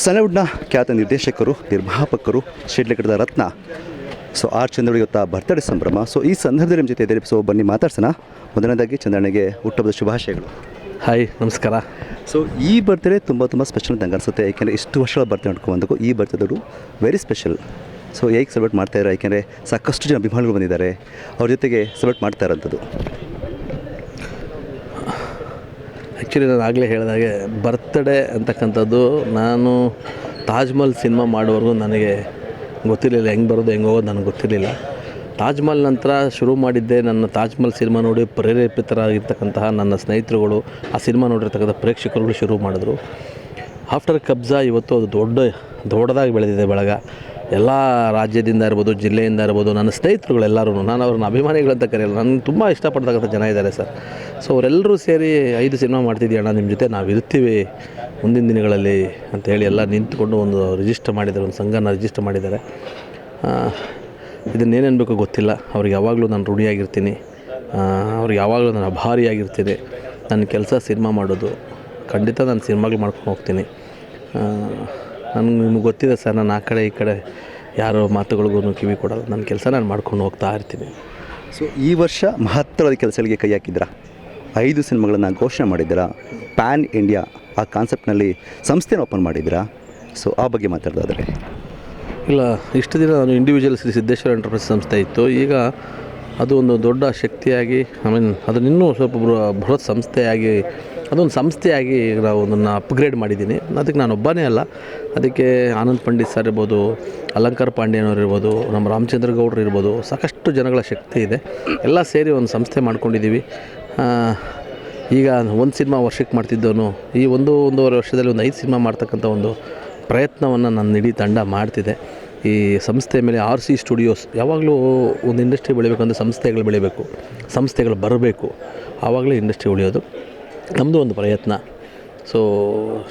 ಸನವುಡ್ನ ಖ್ಯಾತ ನಿರ್ದೇಶಕರು ನಿರ್ಮಾಪಕರು ಶಿಡ್ಲಗಡದ ರತ್ನ. ಸೊ ಆರ್ ಚಂದ್ರಡಿ ಇವತ್ತ ಬರ್ತಡೇ ಸಂಭ್ರಮ. ಸೊ ಈ ಸಂದರ್ಭದಲ್ಲಿ ನಿಮ್ಮ ಜೊತೆ ಇದ್ದಾರೆ ಸೊ ಬನ್ನಿ ಮಾತಾಡ್ಸೋಣ. ಮೊದಲನೇದಾಗಿ ಚಂದ್ರನಿಗೆ ಹುಟ್ಟುಹಬ್ಬದ ಶುಭಾಶಯಗಳು. ಹಾಯ್ ನಮಸ್ಕಾರ. ಸೊ ಈ ಬರ್ತ್ಡೇ ತುಂಬ ತುಂಬ ಸ್ಪೆಷಲ್ ಅಂತ ಅನಿಸುತ್ತೆ. ಯಾಕೆಂದರೆ ಇಷ್ಟು ವರ್ಷಗಳ ಬರ್ತ್ಡೇ ನೋಡ್ಕೊಂಡು ಈ ಬರ್ತ್ಡೇದು ವೆರಿ ಸ್ಪೆಷಲ್ ಸೊ ಹೇಗೆ ಸೆಲೆಬ್ರೇಟ್ ಮಾಡ್ತಾಯಿರೋ ಏಕೆಂದರೆ ಸಾಕಷ್ಟು ಜನ ಅಭಿಮಾನಿಗಳು ಬಂದಿದ್ದಾರೆ. ಅವ್ರ ಜೊತೆಗೆ ಸೆಲೆಬ್ರೇಟ್ ಮಾಡ್ತಾ ಇರೋಂಥದ್ದು. ಆ್ಯಕ್ಚುಲಿ ನಾನು ಆಗಲೇ ಹೇಳಿದಾಗೆ ಬರ್ತ್ಡೇ ಅಂತಕ್ಕಂಥದ್ದು ನಾನು ತಾಜ್ಮಹಲ್ ಸಿನಿಮಾ ಮಾಡೋವರೆಗೂ ನನಗೆ ಗೊತ್ತಿರಲಿಲ್ಲ, ಹೆಂಗೆ ಬರೋದು, ಹೆಂಗೆ ಹೋಗೋದು ನನಗೆ ಗೊತ್ತಿರಲಿಲ್ಲ. ತಾಜ್ಮಹಲ್ ನಂತರ ಶುರು ಮಾಡಿದ್ದೆ ನನ್ನ ತಾಜ್ಮಹಲ್ ಸಿನಿಮಾ ನೋಡಿ ಪ್ರೇರೇಪಿತರಾಗಿರ್ತಕ್ಕಂತಹ ನನ್ನ ಸ್ನೇಹಿತರುಗಳು, ಆ ಸಿನಿಮಾ ನೋಡಿರ್ತಕ್ಕಂಥ ಪ್ರೇಕ್ಷಕರುಗಳು ಶುರು ಮಾಡಿದ್ರು. ಆಫ್ಟರ್ ಕಬ್ಜಾ ಇವತ್ತು ಅದು ದೊಡ್ಡ, ದೊಡ್ಡದಾಗಿ ಬೆಳೆದಿದೆ ಬೆಳಗ. ಎಲ್ಲ ರಾಜ್ಯದಿಂದ ಇರ್ಬೋದು, ಜಿಲ್ಲೆಯಿಂದ ಇರ್ಬೋದು, ನನ್ನ ಸ್ನೇಹಿತರುಗಳೆಲ್ಲರೂ ನಾನು ಅವ್ರನ್ನ ಅಭಿಮಾನಿಗಳಂತ ಕರೆಯಲ್ಲ ನನಗೆ ತುಂಬ ಇಷ್ಟಪಡ್ತಕ್ಕಂಥ ಜನ ಇದ್ದಾರೆ ಸರ್. ಸೊ ಅವರೆಲ್ಲರೂ ಸೇರಿ ಐದು ಸಿನಿಮಾ ಮಾಡ್ತಿದ್ದೀಯಣ್ಣ ನಿಮ್ಮ ಜೊತೆ ನಾವು ಇರ್ತೀವಿ ಮುಂದಿನ ದಿನಗಳಲ್ಲಿ ಅಂತೇಳಿ ಎಲ್ಲ ನಿಂತ್ಕೊಂಡು ಒಂದು ರಿಜಿಸ್ಟರ್ ಮಾಡಿದ್ದಾರೆ, ಒಂದು ಸಂಘನ ರಿಜಿಸ್ಟರ್ ಮಾಡಿದ್ದಾರೆ. ಇದನ್ನೇನೇನು ಬೇಕೋ ಗೊತ್ತಿಲ್ಲ. ಅವ್ರಿಗೆ ಯಾವಾಗಲೂ ನಾನು ಋಣಿಯಾಗಿರ್ತೀನಿ. ಅವ್ರಿಗೆ ಯಾವಾಗಲೂ ನಾನು ಅಭಾರಿಯಾಗಿರ್ತೀನಿ. ನನ್ನ ಕೆಲಸ ಸಿನಿಮಾ ಮಾಡೋದು. ಖಂಡಿತ ನಾನು ಸಿನಿಮಾಗಳು ಮಾಡ್ಕೊಂಡು ಹೋಗ್ತೀನಿ. ನನಗೆ ನಿಮಗೆ ಗೊತ್ತಿದೆ ಸರ್ ನಾನು ಆ ಕಡೆ ಈ ಕಡೆ ಯಾರೋ ಮಾತುಗಳಿಗೂ ಕಿವಿ ಕೊಡಲ್ಲ. ನನ್ನ ಕೆಲಸ ನಾನು ಮಾಡ್ಕೊಂಡು ಹೋಗ್ತಾ ಇರ್ತೀನಿ. ಸೊ ಈ ವರ್ಷ ಮಹತ್ತರವಾದ ಕೆಲಸಗಳಿಗೆ ಕೈ ಹಾಕಿದ್ದೀರಾ? ಐದು ಸಿನಿಮಾಗಳನ್ನು ಘೋಷಣೆ ಮಾಡಿದ್ದೀರಾ? ಪ್ಯಾನ್ ಇಂಡಿಯಾ ಆ ಕಾನ್ಸೆಪ್ಟ್ನಲ್ಲಿ ಸಂಸ್ಥೆನ ಓಪನ್ ಮಾಡಿದ್ದೀರಾ? ಸೊ ಆ ಬಗ್ಗೆ ಮಾತಾಡೋದಾದರೆ. ಇಲ್ಲ ಇಷ್ಟು ದಿನ ನಾನು ಇಂಡಿವಿಜುವಲ್ ಶ್ರೀ ಸಿದ್ದೇಶ್ವರ ಎಂಟರ್ಪ್ರೈಸ್ ಸಂಸ್ಥೆ ಇತ್ತು. ಈಗ ಅದು ಒಂದು ದೊಡ್ಡ ಶಕ್ತಿಯಾಗಿ ಐ ಮೀನ್ ಅದನ್ನ ಇನ್ನೂ ಸ್ವಲ್ಪ ಬೃಹತ್ ಸಂಸ್ಥೆಯಾಗಿ ಅದೊಂದು ಸಂಸ್ಥೆಯಾಗಿ ನಾವು ಅದನ್ನು ಅಪ್ಗ್ರೇಡ್ ಮಾಡಿದ್ದೀನಿ. ಅದಕ್ಕೆ ನಾನು ಒಬ್ಬನೇ ಅಲ್ಲ. ಅದಕ್ಕೆ ಆನಂದ್ ಪಂಡಿತ್ ಸರ್ ಇರ್ಬೋದು, ಅಲಂಕಾರ ಪಾಂಡ್ಯನವ್ರು ಇರ್ಬೋದು, ನಮ್ಮ ರಾಮಚಂದ್ರ ಗೌಡ್ರು ಇರ್ಬೋದು, ಸಾಕಷ್ಟು ಜನಗಳ ಶಕ್ತಿ ಇದೆ. ಎಲ್ಲ ಸೇರಿ ಒಂದು ಸಂಸ್ಥೆ ಮಾಡ್ಕೊಂಡಿದ್ದೀವಿ. ಈಗ ಒಂದು ಸಿನಿಮಾ ವರ್ಷಕ್ಕೆ ಮಾಡ್ತಿದ್ದವನು, ಈ ಒಂದು ಒಂದೂವರೆ ವರ್ಷದಲ್ಲಿ ಒಂದು ಐದು ಸಿನಿಮಾ ಮಾಡ್ತಕ್ಕಂಥ ಒಂದು ಪ್ರಯತ್ನವನ್ನು ನನ್ನ ಇಡೀ ತಂಡ ಮಾಡ್ತಿದೆ. ಈ ಸಂಸ್ಥೆ ಮೇಲೆ ಆರ್ ಸಿ ಸ್ಟುಡಿಯೋಸ್ ಯಾವಾಗಲೂ ಒಂದು ಇಂಡಸ್ಟ್ರಿ ಬೆಳಿಬೇಕಂದ್ರೆ ಸಂಸ್ಥೆಗಳು ಬೆಳಿಬೇಕು. ಸಂಸ್ಥೆಗಳು ಬರಬೇಕು. ಆವಾಗಲೇ ಇಂಡಸ್ಟ್ರಿ ಉಳಿಯೋದು. ನಮ್ಮದು ಒಂದು ಪ್ರಯತ್ನ. ಸೊ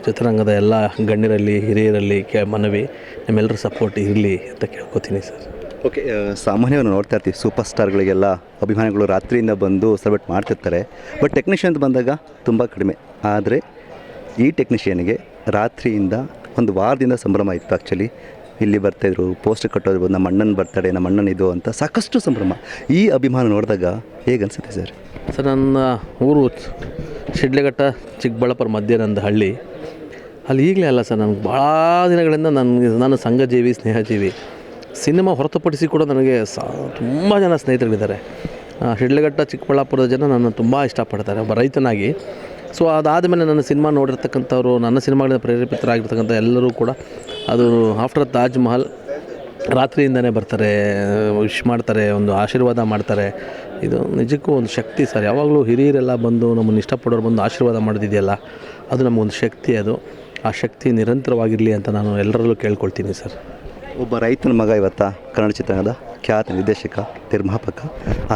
ಚಿತ್ರರಂಗದ ಎಲ್ಲ ಗಣ್ಯರಲ್ಲಿ ಹಿರಿಯರಲ್ಲಿ ಕೆ ಮನವಿ ನಿಮ್ಮೆಲ್ಲರ ಸಪೋರ್ಟ್ ಇರಲಿ ಅಂತ ಕೇಳ್ಕೊತೀನಿ ಸರ್. ಓಕೆ ಸಾಮಾನ್ಯವಾಗಿ ನಾವು ನೋಡ್ತಾ ಇರ್ತೀವಿ ಸೂಪರ್ ಸ್ಟಾರ್ಗಳಿಗೆಲ್ಲ ಅಭಿಮಾನಿಗಳು ರಾತ್ರಿಯಿಂದ ಬಂದು ಸೆಲೆಬ್ರೇಟ್ ಮಾಡ್ತಿರ್ತಾರೆ. ಬಟ್ ಟೆಕ್ನಿಷಿಯನ್ ಅಂತ ಬಂದಾಗ ತುಂಬ ಕಡಿಮೆ. ಆದರೆ ಈ ಟೆಕ್ನಿಷಿಯನ್ಗೆ ರಾತ್ರಿಯಿಂದ ಒಂದು ವಾರದಿಂದ ಸಂಭ್ರಮ ಇತ್ತು ಆ್ಯಕ್ಚುಲಿ ಇಲ್ಲಿ ಬರ್ತಾಯಿದ್ರು ಪೋಸ್ಟರ್ ಕಟ್ಟೋದ್ರು ನಮ್ಮ ಅಣ್ಣನ ಬರ್ತಡೆ ನಮ್ಮ ಅಣ್ಣನ ಇದು ಅಂತ ಸಾಕಷ್ಟು ಸಂಭ್ರಮ. ಈ ಅಭಿಮಾನ ನೋಡಿದಾಗ ಹೇಗೆ ಅನಿಸುತ್ತೆ ಸರ್? ಸರ್ ನನ್ನ ಊರು ಶಿಡ್ಲಘಟ್ಟ, ಚಿಕ್ಕಬಳ್ಳಾಪುರ ಮಧ್ಯೆ ನಂದು ಹಳ್ಳಿ ಅಲ್ಲಿ ಈಗಲೇ ಅಲ್ಲ ಸರ್, ನನಗೆ ಭಾಳ ದಿನಗಳಿಂದ ನನಗೆ, ನಾನು ಸಂಘಜೀವಿ, ಸ್ನೇಹಜೀವಿ ಸಿನಿಮಾ ಹೊರತುಪಡಿಸಿ ಕೂಡ ನನಗೆ ಸಾ, ತುಂಬ ಜನ ಸ್ನೇಹಿತರಿದ್ದಾರೆ. ಶಿಡ್ಲಘಟ್ಟ, ಚಿಕ್ಕಬಳ್ಳಾಪುರದ ಜನ ನನ್ನ ತುಂಬ ಇಷ್ಟಪಡ್ತಾರೆ, ಒಬ್ಬ ರೈತನಾಗಿ. ಸೊ ಅದಾದಮೇಲೆ ನನ್ನ ಸಿನಿಮಾ ನೋಡಿರ್ತಕ್ಕಂಥವ್ರು, ನನ್ನ ಸಿನಿಮಾಗಳಿಂದ ಪ್ರೇರೇಪಿತರಾಗಿರ್ತಕ್ಕಂಥ ಎಲ್ಲರೂ ಕೂಡ ಅದು ಆಫ್ಟರ್ ತಾಜ್ ಮಹಲ್ ರಾತ್ರಿಯಿಂದನೇ ಬರ್ತಾರೆ ವಿಶ್ ಮಾಡ್ತಾರೆ, ಒಂದು ಆಶೀರ್ವಾದ ಮಾಡ್ತಾರೆ. ಇದು ನಿಜಕ್ಕೂ ಒಂದು ಶಕ್ತಿ ಸರ್. ಯಾವಾಗಲೂ ಹಿರಿಯರೆಲ್ಲ ಬಂದು ನಮ್ಮನ್ನು ಇಷ್ಟಪಡೋರು ಬಂದು ಆಶೀರ್ವಾದ ಮಾಡೋದಿದೆಯಲ್ಲ, ಅದು ನಮಗೊಂದು ಶಕ್ತಿ ಅದು. ಆ ಶಕ್ತಿ ನಿರಂತರವಾಗಿರಲಿ ಅಂತ ನಾನು ಎಲ್ಲರಲ್ಲೂ ಕೇಳ್ಕೊಳ್ತೀನಿ ಸರ್. ಒಬ್ಬ ರೈತನ ಮಗ ಇವತ್ತ, ಕನ್ನಡ ಚಿತ್ರರಂಗದ ಖ್ಯಾತ ನಿರ್ದೇಶಕ, ನಿರ್ಮಾಪಕ.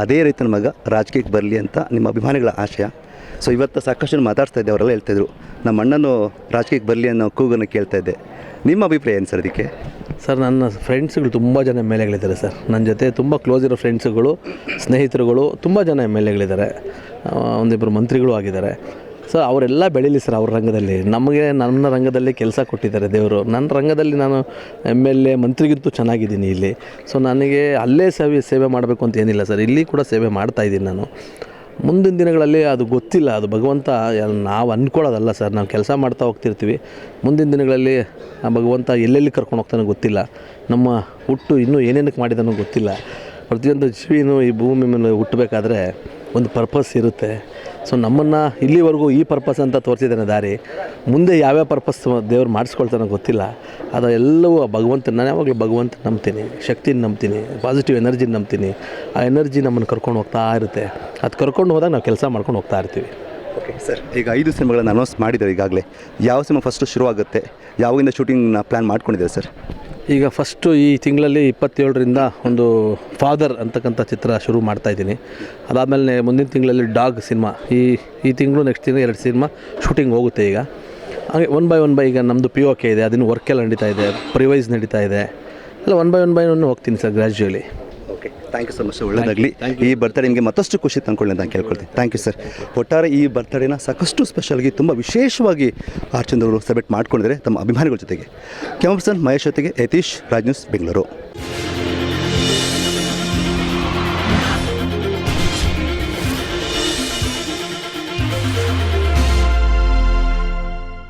ಅದೇ ರೈತನ ಮಗ ರಾಜಕೀಯಕ್ಕೆ ಬರಲಿ ಅಂತ ನಿಮ್ಮ ಅಭಿಮಾನಿಗಳ ಆಶಯ. ಸೊ ಇವತ್ತು ಸಾಕಷ್ಟು ಮಾತಾಡ್ತಾ ಇದ್ದೆ, ಅವರೆಲ್ಲ ಹೇಳ್ತಾಯಿದ್ರು ನಮ್ಮ ಅಣ್ಣನು ರಾಜಕೀಯಕ್ಕೆ ಬರಲಿ ಅನ್ನೋ ಕೂಗನ್ನು ಕೇಳ್ತಾ ಇದ್ದೆ. ನಿಮ್ಮ ಅಭಿಪ್ರಾಯ ಏನು ಸರ್ ಅದಕ್ಕೆ ಸರ್, ನನ್ನ ಫ್ರೆಂಡ್ಸ್ಗಳು ತುಂಬ ಜನ ಎಂ ಎಲ್ ಎಗಳಿದ್ದಾರೆ ಸರ್. ನನ್ನ ಜೊತೆ ತುಂಬ ಕ್ಲೋಸ್ ಇರೋ ಫ್ರೆಂಡ್ಸ್ಗಳು, ಸ್ನೇಹಿತರುಗಳು ತುಂಬ ಜನ ಎಂ ಎಲ್ ಎಗಳಿದ್ದಾರೆ. ಒಂದಿಬ್ಬರು ಮಂತ್ರಿಗಳು ಆಗಿದ್ದಾರೆ. ಸೊ ಅವರೆಲ್ಲ ಬೆಳೀಲಿ ಸರ್ ಅವ್ರ ರಂಗದಲ್ಲಿ. ನಮಗೆ ನನ್ನ ರಂಗದಲ್ಲಿ ಕೆಲಸ ಕೊಟ್ಟಿದ್ದಾರೆ ದೇವರು. ನನ್ನ ರಂಗದಲ್ಲಿ ನಾನು ಎಂ ಎಲ್ ಎ, ಮಂತ್ರಿಗಿಂತೂ ಚೆನ್ನಾಗಿದ್ದೀನಿ ಇಲ್ಲಿ. ಸೊ ನನಗೆ ಅಲ್ಲೇ ಸೇವೆ ಸೇವೆ ಮಾಡಬೇಕು ಅಂತ ಏನಿಲ್ಲ ಸರ್. ಇಲ್ಲಿ ಕೂಡ ಸೇವೆ ಮಾಡ್ತಾ ಇದ್ದೀನಿ ನಾನು. ಮುಂದಿನ ದಿನಗಳಲ್ಲಿ ಅದು ಗೊತ್ತಿಲ್ಲ, ಅದು ಭಗವಂತ ನಾವು ಅಂದ್ಕೊಳ್ಳೋದಲ್ಲ ಸರ್, ನಾವು ಕೆಲಸ ಮಾಡ್ತಾ ಹೋಗ್ತಿರ್ತೀವಿ. ಮುಂದಿನ ದಿನಗಳಲ್ಲಿ ಆ ಭಗವಂತ ಎಲ್ಲೆಲ್ಲಿ ಕರ್ಕೊಂಡು ಹೋಗ್ತಾನೋ ಗೊತ್ತಿಲ್ಲ. ನಮ್ಮ ಹುಟ್ಟು ಇನ್ನೂ ಏನೇನಕ್ಕೆ ಮಾಡಿದಾನೋ ಗೊತ್ತಿಲ್ಲ. ಪ್ರತಿಯೊಂದು ಜೀವಿನೂ ಈ ಭೂಮಿ ಮೇಲೆ ಹುಟ್ಟಬೇಕಾದ್ರೆ ಒಂದು ಪರ್ಪಸ್ ಇರುತ್ತೆ. ಸೊ ನಮ್ಮನ್ನು ಇಲ್ಲಿವರೆಗೂ ಈ ಪರ್ಪಸ್ ಅಂತ ತೋರಿಸಿದ್ದಾನೆ ದಾರಿ. ಮುಂದೆ ಯಾವ್ಯಾವ ಪರ್ಪಸ್ ದೇವ್ರು ಮಾಡಿಸ್ಕೊಳ್ತಾನೋ ಗೊತ್ತಿಲ್ಲ. ಅದು ಎಲ್ಲವೂ ಆ ಭಗವಂತ ನಾನು ಯಾವಾಗಲೂ ಭಗವಂತ ನಂಬ್ತೀನಿ. ಶಕ್ತಿನ ನಂಬ್ತೀನಿ. ಪಾಸಿಟಿವ್ ಎನರ್ಜಿನ ನಂಬ್ತೀನಿ. ಆ ಎನರ್ಜಿ ನಮ್ಮನ್ನು ಕರ್ಕೊಂಡು ಹೋಗ್ತಾ ಇರುತ್ತೆ. ಅದು ಕರ್ಕೊಂಡು ಹೋದಾಗ ನಾವು ಕೆಲಸ ಮಾಡ್ಕೊಂಡು ಹೋಗ್ತಾ ಇರ್ತೀವಿ. ಓಕೆ ಸರ್ ಈಗ ಐದು ಸಿನಿಮಾಗಳನ್ನು ಅನೌನ್ಸ್ ಮಾಡಿದ್ದಾರೆ ಈಗಾಗಲೇ. ಯಾವ ಸಿನಿಮಾ ಫಸ್ಟು ಶುರುವಾಗುತ್ತೆ? ಯಾವಾಗಿಂದ ಶೂಟಿಂಗ್ನ ಪ್ಲ್ಯಾನ್ ಮಾಡ್ಕೊಂಡಿದ್ದಾರೆ ಸರ್ ಈಗ ಫಸ್ಟು ಈ ತಿಂಗಳಲ್ಲಿ ಇಪ್ಪತ್ತೇಳರಿಂದ ಒಂದು ಫಾದರ್ ಅಂತಕ್ಕಂಥ ಚಿತ್ರ ಶುರು ಮಾಡ್ತಾ ಇದ್ದೀನಿ. ಅದಾದಮೇಲೆ ಮುಂದಿನ ತಿಂಗಳಲ್ಲಿ ಡಾಗ್ ಸಿನಿಮಾ ಈ ಈ ತಿಂಗಳು ನೆಕ್ಸ್ಟ್ ತಿಂಗಳು ಎರಡು ಸಿನಿಮಾ ಶೂಟಿಂಗ್ ಹೋಗುತ್ತೆ ಈಗ. ಹಾಗೆ ಒನ್ ಬೈ ಒನ್ ಬೈ ಈಗ ನಮ್ಮದು ಪಿ ಓ ಕೆ ಇದೆ, ಅದನ್ನು ವರ್ಕೆಲ್ಲ ನಡೀತಾ ಇದೆ ಪ್ರಿವೈಸ್ ನಡೀತಾ ಇದೆ. ಎಲ್ಲ one by one by one ಹೋಗ್ತೀನಿ sir gradually thank you so much ಒಳ್ಳೆಯದಾಗಲಿ ಈ ಬರ್ತಡೇ ನಿಮಗೆ ಮತ್ತಷ್ಟು ಖುಷಿ ತಂದ್ಕೊಳ್ಳಿ ಅಂತ ಕೇಳ್ಕೊಳ್ತೀನಿ. ಥ್ಯಾಂಕ್ ಯು ಸರ್ ಒಟ್ಟಾರೆ ಈ ಬರ್ತಡೇನ ಸಾಕಷ್ಟು ಸ್ಪೆಷಲ್ಗಿ ತುಂಬ ವಿಶೇಷವಾಗಿ ಆಚಂದ್ರ ಅವರು ಸೆಲೆಬ್ರೇಟ್ ಮಾಡ್ಕೊಂಡಿದ್ದಾರೆ ತಮ್ಮ ಅಭಿಮಾನಿಗಳ ಜೊತೆಗೆ. ಕ್ಯಾಮ್ರಾ ಪರ್ಸನ್ ಮಹೇಶ್ ಜೊತೆಗೆ ಯತೀಶ್ ರಾಜ್ ನ್ಯೂಸ್ ಬೆಂಗಳೂರು.